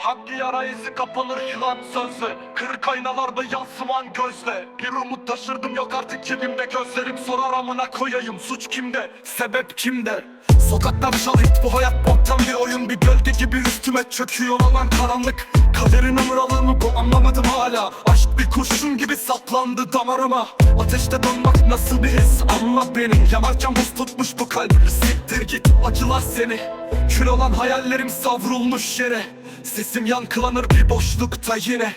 Hangi yara izi kapanır yılan sözle Kırık aynalarda yansıman gözle. Bir umut taşırdım yok artık cebimde. Gözlerim sorar amına koyayım Suç kimde, sebep kimde? Sokaklar şahit bu hayat boktan bir oyun. Bir gölge gibi üstüme çöküyor alan karanlık. Kaderin amıralığımı bu anlamadım hala. Aşk bir kurşun gibi saplandı damarıma. Ateşte donmak nasıl bir his? Anla beni. Yanarken buz tutmuş bu kalp. Siktir git acılar seni. Kül olan hayallerim savrulmuş yere Sesim yankılanır bir boşlukta yine.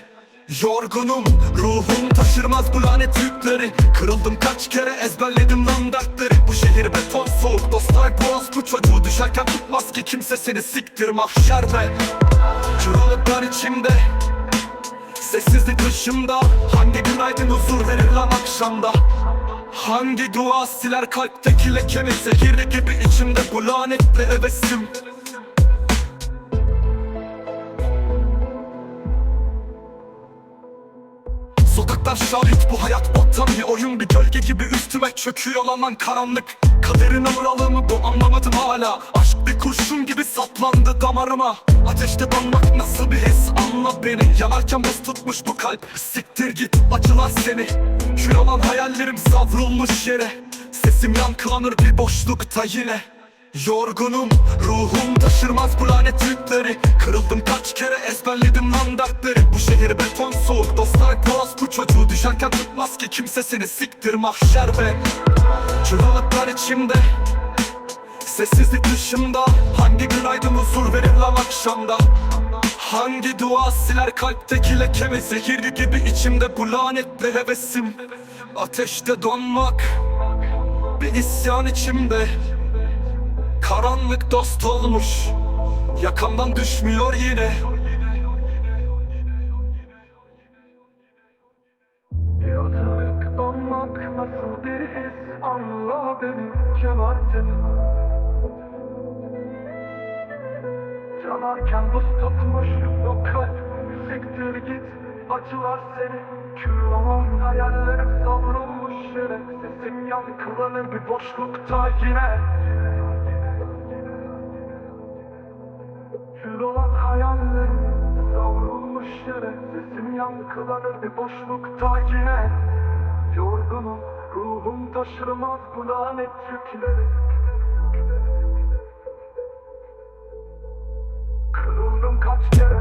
Yorgunum, ruhum taşırmaz bu lanet yükleri. Kırıldım kaç kere ezberledim lan dertleri. Bu şehir beton soğuk dostlar boğaz. Bu çocuğu Düşerken tutmaz ki kimse seni siktir mahşerde Kırılıklar içimde Sessizlik dışımda. Hangi günaydın huzur verir lan akşamda? Hangi dua siler kalpteki lekemi? Zehir gibi içimde bu lanetli hevesim Sokaklar şahit bu hayat boktan bir oyun Bir gölge gibi üstüme çöküyor lan karanlık. Kaderin amıralığımı bu anlamadım hala. Aşk bir kurşun gibi saplandı damarıma. Ateşte donmak nasıl bir his? Anla beni. Yanarken buz tutmuş bu kalp. Siktir git acılar seni. Kül olan hayallerim savrulmuş yere. Sesim yankılanır bir boşlukta yine Yorgunum, ruhum taşırmaz bu lanet yükleri. Kırıldım kaç kere ezberledim lan dertleri. Bu şehir beton soğuk, dostlar boğaz. Bu çocuğu Düşerken tutmaz ki kimse seni. Siktir mahşer be. Çığlıklar içimde Sessizlik dışımda. Hangi günaydın huzur verir lan akşamda? Hangi dua siler kalpteki lekemi Zehir gibi içimde bu lanetli hevesim. Ateşte donmak Bir isyan içimde Karanlık dost olmuş. Yakamdan düşmüyor yine. Yolculuk donmak nasıl bir his Anla beni Kemal'cim. Yanarken buz tutmuş o kalp. Siktir git acılar seni. Kül olan hayallerim savrulmuş yere Sesim yankılanır bir boşlukta yine Kül olan hayallerim savrulmuş yere Sesim yankılanır bir boşlukta yine Yorgunum ruhum taşırmaz bu lanet yükleri. Kırıldım kaç kere